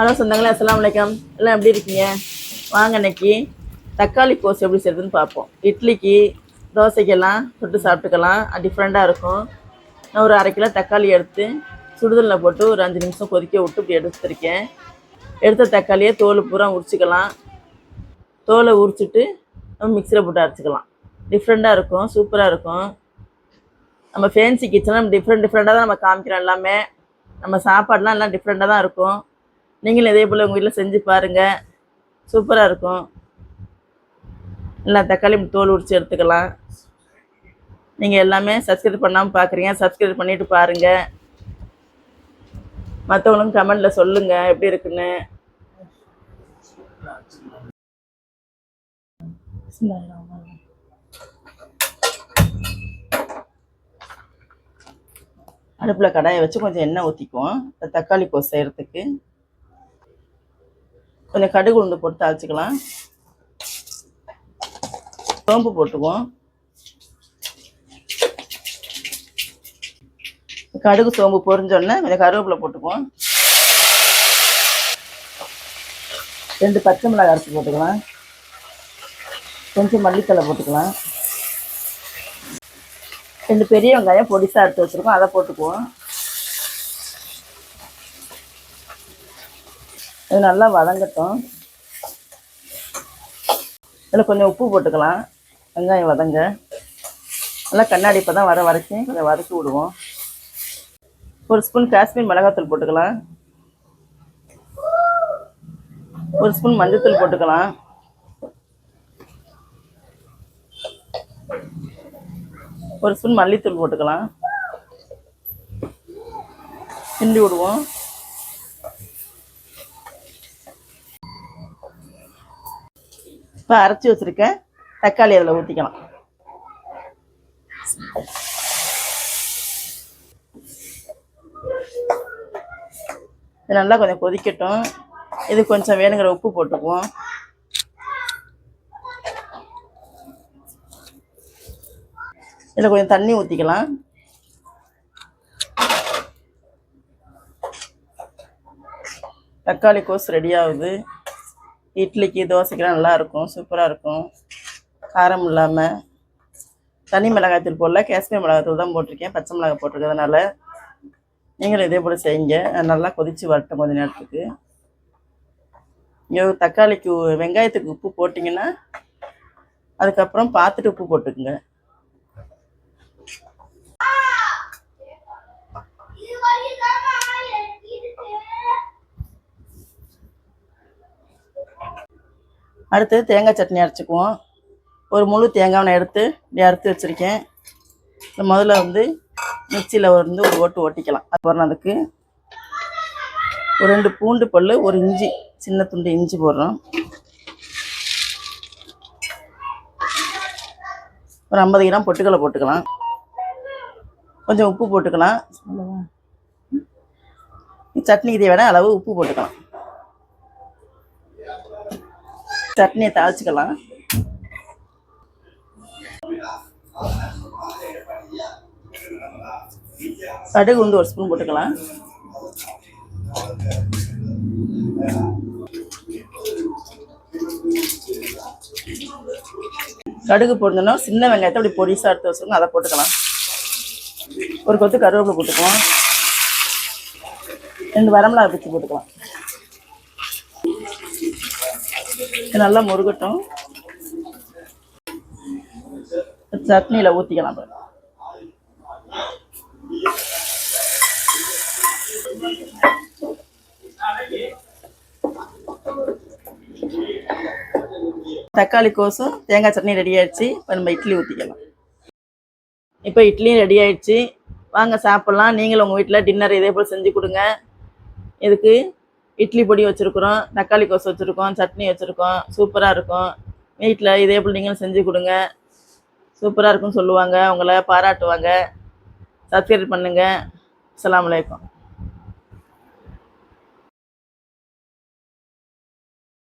Hello சொந்தங்களே அஸ்லாம் வலைக்கம் எல்லாம் எப்படி இருக்கீங்க? வாங்க இன்னைக்கு தக்காளி கோஸ் எப்படி செய்யுதுன்னு பார்ப்போம். இட்லிக்கு தோசைக்கெல்லாம் தொட்டு சாப்பிட்டுக்கலாம். டிஃப்ரெண்ட்டாக இருக்கும். நான் ஒரு அரை கிலோ தக்காளி எடுத்து சுடுதலில் போட்டு ஒரு அஞ்சு நிமிஷம் கொதிக்க விட்டு இப்படி எடுத்துருக்கேன். எடுத்த தக்காளியை தோல் பூரா உரிச்சிக்கலாம். தோலை உரிச்சிட்டு நம்ம மிக்சியில் போட்டு அரைச்சிக்கலாம். டிஃப்ரெண்ட்டாக இருக்கும் சூப்பராக இருக்கும். நம்ம ஃபேன்சி கிச்சனில் டிஃப்ரெண்ட் டிஃப்ரெண்ட்டாக தான் நம்ம காமிக்கிறோம் எல்லாமே. நம்ம சாப்பாடுலாம் எல்லாம் டிஃப்ரெண்ட்டாக தான் இருக்கும். நீங்களும் இதே போல் உங்கள் வீட்டில் செஞ்சு பாருங்கள் சூப்பராக இருக்கும். எல்லாம் தக்காளி தோல் உரித்து எடுத்துக்கலாம். நீங்கள் எல்லாமே சப்ஸ்கிரைப் பண்ணாமல் பார்க்குறீங்க சப்ஸ்கிரைப் பண்ணிவிட்டு பாருங்கள் மற்றவங்களும் கமெண்டில் சொல்லுங்கள் எப்படி இருக்குன்னு. அடுப்பில் கடாயை வச்சு கொஞ்சம் எண்ணெய் ஊற்றிக்குவோம் இந்த தக்காளி கோஸ் செய்கிறதுக்கு கொஞ்சம் கடுகு உளுந்து போட்டு தாளிச்சிக்கலாம். சோம்பு போட்டுக்குவோம். கடுகு சோம்பு பொரிஞ்சோடனே கொஞ்சம் கருவேப்பிலை போட்டுக்குவோம். ரெண்டு பச்சை மிளகாய் அரைச்சி போட்டுக்கலாம். கொஞ்சம் மல்லித்தலை போட்டுக்கலாம். ரெண்டு பெரிய வெங்காயம் பொடிசாக எடுத்து வச்சுருக்கோம். அதை போட்டுக்குவோம். இது நல்லா வதங்கட்டும். இதில் கொஞ்சம் உப்பு போட்டுக்கலாம். வெங்காயம் வதங்க. நல்லா கண்ணாடி இப்போ தான் வர வரைக்கும் கொஞ்சம் வதக்கி விடுவோம். ஒரு ஸ்பூன் காஷ்மீர் மிளகாத்தூள் போட்டுக்கலாம். ஒரு ஸ்பூன் மஞ்சத்தூள் போட்டுக்கலாம். ஒரு ஸ்பூன் மல்லித்தூள் போட்டுக்கலாம். கிண்டி விடுவோம். இப்போ அரைச்சி வச்சுருக்கேன் தக்காளி அதில் ஊற்றிக்கலாம் இது நல்லா கொஞ்சம் கொதிக்கட்டும். இது கொஞ்சம் வேணுங்கிற உப்பு போட்டுக்குவோம். இதில் கொஞ்சம் தண்ணி ஊற்றிக்கலாம் தக்காளி கோஸ் ரெடி ஆகுது. இட்லிக்கு தோசைக்கெல்லாம் நல்லாயிருக்கும் சூப்பராக இருக்கும். காரம் இல்லாமல் தனி மிளகாய்த்தூள் போடல காஷ்மீர் மிளகாய்த்தூள் தான் போட்டிருக்கேன். பச்சை மிளகாய் போட்டிருக்கிறதுனால நீங்களும் இதே போல் செய்யுங்க. நல்லா கொதித்து வரட்டும் கொஞ்சம் நேரத்துக்கு. இங்கே தக்காளிக்கு வெங்காயத்துக்கு உப்பு போட்டிங்கன்னா அதுக்கப்புறம் பார்த்துட்டு உப்பு போட்டுக்குங்க. அடுத்து தேங்காய் சட்னி அரைச்சிக்குவோம். ஒரு முழு தேங்காய் நான் எடுத்து இப்படி அறுத்து வச்சுருக்கேன். இந்த முதல்ல வந்து மிக்சியில் வந்து ஒரு ஓட்டு ஓட்டிக்கலாம். அப்புறம் அதுக்கு ஒரு ரெண்டு பூண்டு பல் ஒரு இஞ்சி சின்ன துண்டு இஞ்சி போடுறோம். ஒரு ஐம்பது கிராம் பொட்டுக்கடலை போட்டுக்கலாம். கொஞ்சம் உப்பு போட்டுக்கலாம். சட்னிக்கு தேவையான அளவு உப்பு போட்டுக்கலாம். சட்னியை தாளிச்சுக்கலாம். கடுகு வந்து ஒரு ஸ்பூன் போட்டுக்கலாம். கடுகு போடணும்னா சின்ன வெங்காயத்தை அப்படி பொடிசாக எடுத்து வச்சுருக்கோம் அதை போட்டுக்கலாம். ஒரு கொத்து கருவேப்பிலை போட்டுக்கலாம். ரெண்டு வரமிளகா பிச்சு போட்டுக்கலாம். இது நல்லா முருகட்டும். சட்னியில் ஊற்றிக்கலாம் தக்காளி கோசும் தேங்காய் சட்னி ரெடி ஆயிடுச்சு. இப்போ நம்ம இட்லி ஊற்றிக்கலாம் இப்போ இட்லியும் ரெடி ஆயிடுச்சு. வாங்க சாப்பிட்லாம். நீங்களும் உங்கள் வீட்டில் டின்னர் இதே போல் செஞ்சு கொடுங்க. இதுக்கு இட்லி பொடி வச்சுருக்குறோம் தக்காளி கோஸ் வச்சுருக்கோம் சட்னி வச்சுருக்கோம் சூப்பராக இருக்கும். வீட்டில் இதே போல் நீங்களும் செஞ்சு கொடுங்க. சூப்பராக இருக்கும்னு சொல்லுவாங்க உங்களை பாராட்டுவாங்க. சப்ஸ்கிரைப் பண்ணுங்கள் அஸ்ஸலாமு அலைக்கும்.